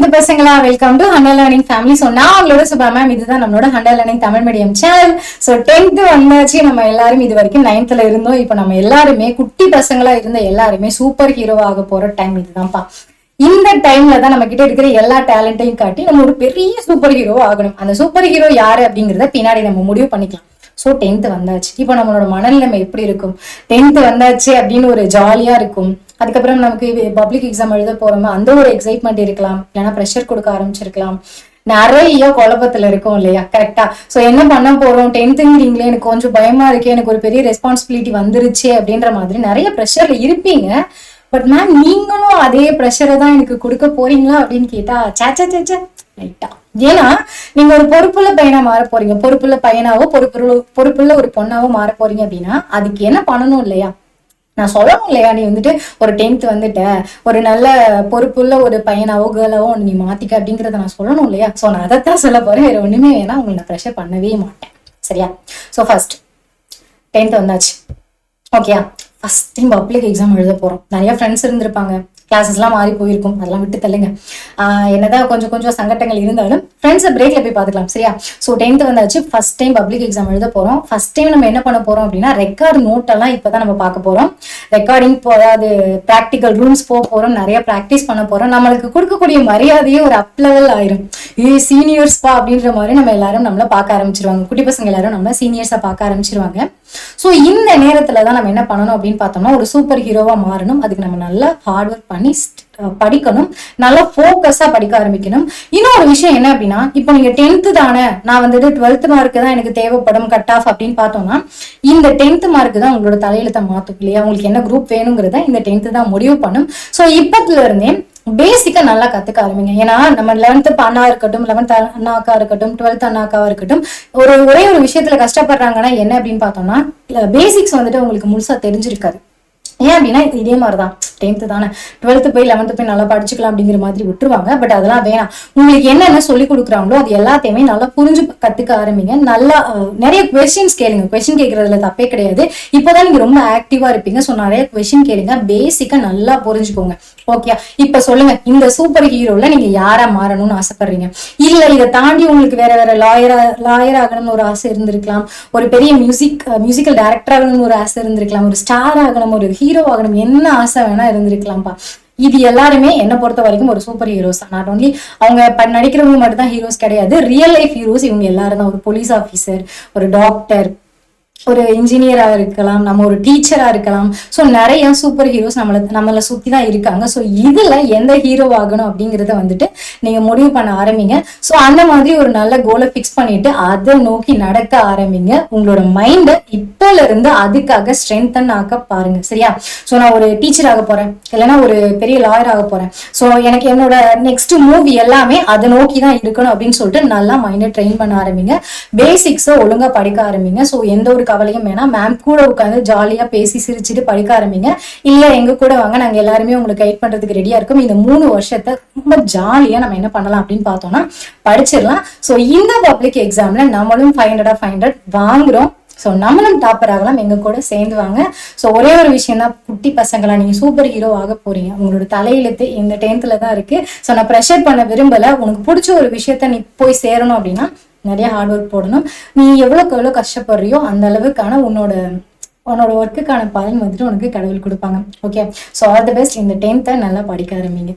Tenth பசங்களா? Welcome to Hunter Learning family so நான் உங்களோட சுபா மேம் இதுதான் நம்மளோட Hunter Learning Tamil medium channel so tenth வந்தாச்சு. நம்ம எல்லாரும் இது வரைக்கும் நைன்த்ல இருந்தோம். இப்போ நம்ம எல்லாருமே குட்டி பசங்களா இருந்த எல்லாருமே சூப்பர் ஹீரோ ஆக போற டைம் இதுதான்ப்பா. இந்த டைம்ல தான் நம்ம கிட்ட இருக்கிற எல்லா டேலண்ட்டையும் காட்டி நம்ம ஒரு பெரிய சூப்பர் ஹீரோ ஆகணும். அந்த சூப்பர் ஹீரோ யாரு அப்படிங்கறத பின்னாடி நம்ம முடிவு பண்ணிக்கலாம். ஸோ டென்த் வந்தாச்சு. இப்போ நம்மளோட மனநிலைமை எப்படி இருக்கும்? டென்த் வந்தாச்சு அப்படின்னு ஒரு ஜாலியா இருக்கும். அதுக்கப்புறம் நமக்கு பப்ளிக் எக்ஸாம் எழுத போறோமோ அந்த ஒரு எக்ஸைட்மெண்ட் இருக்கலாம். இல்லைன்னா ப்ரெஷர் கொடுக்க ஆரம்பிச்சிருக்கலாம். நிறைய குழப்பத்துல இருக்கும் இல்லையா? கரெக்டா சோ என்ன பண்ண போறோம்? டென்த்துங்கிறீங்களே எனக்கு கொஞ்சம் பயமா இருக்கு எனக்கு ஒரு பெரிய ரெஸ்பான்சிபிலிட்டி வந்துருச்சு அப்படின்ற மாதிரி நிறைய ப்ரெஷர்ல இருப்பீங்க. பட் மேம் நீங்களும் அதே ப்ரெஷரை தான் எனக்கு கொடுக்க போறீங்களா அப்படின்னு கேட்டா சேச்சா சேச்சா ரைட்டா ஏன்னா நீங்க ஒரு பொறுப்புள்ள பையனா மாற போறீங்க. பொறுப்புள்ள பையனாவோ பொறுப்புள்ள பொறுப்புள்ள ஒரு பொண்ணாவோ மாற போறீங்க அப்படின்னா அதுக்கு என்ன பண்ணணும் இல்லையா? நான் சொல்லணும் இல்லையா? நீ வந்துட்டு ஒரு டென்த் வந்துட்ட. ஒரு நல்ல பொறுப்புள்ள ஒரு பையனாவோ கேர்ளாவோ ஒன்று நீ மாத்திக்க அப்படிங்கறத நான் சொல்லணும் இல்லையா? ஸோ நான் அதைத்தான் சொல்ல போறேன். வேற ஒண்ணுமே வேணா உங்களை நான் ப்ரெஷர் பண்ணவே மாட்டேன். சரியா? ஸோ ஃபர்ஸ்ட் டென்த் வந்தாச்சு. ஓகேயா ஃபர்ஸ்ட் டைம் பப்ளிக் எக்ஸாம் எழுத போறோம். நிறைய ஃப்ரெண்ட்ஸ் இருந்திருப்பாங்க. கிளாஸஸ்லாம் மாறி போயிருக்கும். அதெல்லாம் விட்டு தள்ளுங்க. என்னதான் கொஞ்சம் கொஞ்சம் சங்கட்டங்கள் இருந்தாலும் ஃப்ரெண்ட்ஸை பிரேக்ல போய் பார்த்துக்கலாம் சரியா? ஸோ டென்த் வந்தாச்சு. ஃபர்ஸ்ட் டைம் பப்ளிக் எக்ஸாம் எழுத போறோம். ஃபர்ஸ்ட் டைம் நம்ம என்ன பண்ண போறோம் அப்படின்னா ரெக்கார்ட் நோட்டெல்லாம் இப்பதான் நம்ம பார்க்க போறோம். ரெக்கார்டிங் அதாவது ப்ராக்டிக்கல் ரூம்ஸ் போக போறோம். நிறைய ப்ராக்டிஸ் பண்ண போறோம். நம்மளுக்கு கொடுக்கக்கூடிய மரியாதையே ஒரு அப் லெவல் ஆயிரும் ஏ சீனியர்ஸ்பா அப்படின்ற மாதிரி நம்ம எல்லாரும் நம்மள பார்க்க ஆரம்பிச்சிருவாங்க. குட்டி பசங்க எல்லாரும் நம்மள சீனியர்ஸா பார்க்க ஆரம்பிச்சிருவாங்க. ஸோ இந்த நேரத்துல தான் நம்ம என்ன பண்ணணும் அப்படின்னு பார்த்தோம்னா ஒரு சூப்பர் ஹீரோவா மாறணும். அதுக்கு நம்ம நல்லா ஹார்ட் ஒர்க் பண்ணி படிக்கணும். நல்லா ஃபோக்கஸாக படிக்க ஆரம்பிக்கணும். இன்னொரு விஷயம் என்ன அப்படின்னா இப்போ நீங்க டென்த்து தானே நான் வந்துட்டு டுவெல்த் மார்க்கு தான் எனக்கு தேவைப்படும் கட் ஆஃப் அப்படின்னு பார்த்தோம்னா இந்த டென்த் மார்க்கு தான் உங்களோட தலையெழுத்தை மாத்தும் இல்லையா? உங்களுக்கு என்ன குரூப் வேணுங்கிறத இந்த டென்த்து தான் முடிவு பண்ணும். ஸோ இப்பத்துல இருந்தே பேசிக்கா நல்லா கத்துக்க ஆரம்பிங்க. ஏன்னா நம்ம லெவன்த்து அண்ணா இருக்கட்டும் லெவன்த் அண்ணாக்கா இருக்கட்டும் டுவெல்த் அண்ணாக்காவா இருக்கட்டும் ஒரு ஒரே ஒரு விஷயத்துல கஷ்டப்படுறாங்கன்னா என்ன அப்படின்னு பார்த்தோம்னா பேசிக்ஸ் வந்துட்டு உங்களுக்கு முழுசா தெரிஞ்சிருக்காது. ஏன் அப்படின்னா இது இதே மாதிரிதான். டென்த்து தானே. டுவெல்த்து போய் லெவன்த்து போய் நல்லா படிச்சுக்கலாம் அப்படிங்கிற மாதிரி விட்டுருவாங்க. பட் அதெல்லாம் வேணாம். உங்களுக்கு என்னென்ன சொல்லி கொடுக்குறாங்களோ அது எல்லாத்தையுமே நல்லா புரிஞ்சு கற்றுக்க ஆரம்பிங்க. நல்லா நிறைய கொஸ்டின்ஸ் கேளுங்க. கொஸ்டின் கேட்கறதுல தப்பே கிடையாது. இப்போதான் நீங்க ரொம்ப ஆக்டிவாக இருப்பீங்க. ஸோ நிறைய கொஸ்டின் கேளுங்க. பேசிக்காக நல்லா புரிஞ்சுக்கோங்க. ஓகே இப்போ சொல்லுங்க. இந்த சூப்பர் ஹீரோவில் நீங்கள் யாரா மாறணும்னு ஆசைப்படுறீங்க? இல்லை இதை தாண்டி உங்களுக்கு வேற வேற லாயரா லாயர் ஆகணும்னு ஒரு ஆசை இருந்திருக்கலாம். ஒரு பெரிய மியூசிக் மியூசிக்கல் டைரக்டர் ஆகணும்னு ஒரு ஆசை இருந்திருக்கலாம். ஒரு ஸ்டார் ஆகணும். ஒரு ஹீரோ ஆகணும். என்ன ஆசை வேணா இருந்திருக்கலாம்ப்பா. இது எல்லாருமே என்ன பொறுத்த வரைக்கும் ஒரு சூப்பர் ஹீரோஸ் நாட் ஓன்லி அவங்க நடிக்கிறவங்க மட்டும் தான் ஹீரோஸ் கிடையாது. ரியல் லைஃப் ஹீரோஸ் இவங்க எல்லாரும் தான். ஒரு போலீஸ் ஆஃபீஸர் ஒரு டாக்டர் ஒரு இன்ஜினியராக இருக்கலாம் நம்ம ஒரு டீச்சரா இருக்கலாம். ஸோ நிறைய சூப்பர் ஹீரோஸ் நம்மளை நம்மளை சுற்றி தான் இருக்காங்க. ஸோ இதுல எந்த ஹீரோ ஆகணும் அப்படிங்கறத வந்துட்டு நீங்க முடிவு பண்ண ஆரம்பிங்க. ஸோ அந்த மாதிரி ஒரு நல்ல கோலை ஃபிக்ஸ் பண்ணிட்டு அதை நோக்கி நடக்க ஆரம்பிங்க. உங்களோட மைண்டை இப்போல இருந்து அதுக்காக ஸ்ட்ரென்தன் ஆக்க பாருங்க. சரியா? ஸோ நான் ஒரு டீச்சர் ஆக போறேன். இல்லைன்னா ஒரு பெரிய லாயர் ஆக போறேன். ஸோ எனக்கு என்னோட நெக்ஸ்ட் மூவி எல்லாமே அதை நோக்கி தான் இருக்கணும் அப்படின்னு சொல்லிட்டு நல்லா மைண்டை ட்ரெயின் பண்ண ஆரம்பிங்க. பேசிக்ஸை ஒழுங்கா படிக்க ஆரம்பிங்க. ஸோ எந்த ஒரு கவலையும் வேணாம். மேம் கூட உட்காந்து ஜாலியா பேசி சிரிச்சுட்டு படிக்க ஆரம்பிங்க. இல்லையா எங்க கூட வாங்க. நாங்க எல்லாருமே உங்களுக்கு கைட் பண்றதுக்கு ரெடியா இருக்கும். இந்த மூணு வருஷத்தை ரொம்ப ஜாலியா நம்ம என்ன பண்ணலாம் அப்படின்னு பார்த்தோம்னா படிச்சிடலாம். ஸோ இந்த பப்ளிக் எக்ஸாம்ல நம்மளும் ஃபைவ் ஹண்ட்ரட் ஃபைவ் ஹண்ட்ரட் வாங்குறோம். ஸோ நம்மளும் டாப்பர் ஆகலாம். எங்க கூட சேர்ந்து வாங்க. ஸோ ஒரே ஒரு விஷயம் தான். குட்டி பசங்களா நீங்க சூப்பர் ஹீரோ ஆக போறீங்க. உங்களோட தலையெழுத்து இந்த டென்த்ல தான் இருக்கு. ஸோ நான் ப்ரெஷர் பண்ண விரும்பல. உனக்கு பிடிச்ச ஒரு விஷயத்த நீ போய் சேரணும் அப்படின்னா நிறைய ஹார்ட் ஒர்க் போடணும். நீ எவ்வளோக்கு எவ்வளோ கஷ்டப்படுறியோ அந்த அளவுக்கான உன்னோட உன்னோட ஒர்க்குக்கான பலன் வந்துட்டு உனக்கு கடவுள் கொடுப்பாங்க. Okay so all the best இந்த டென்த்தை நல்லா படிக்க ஆரம்பிங்க.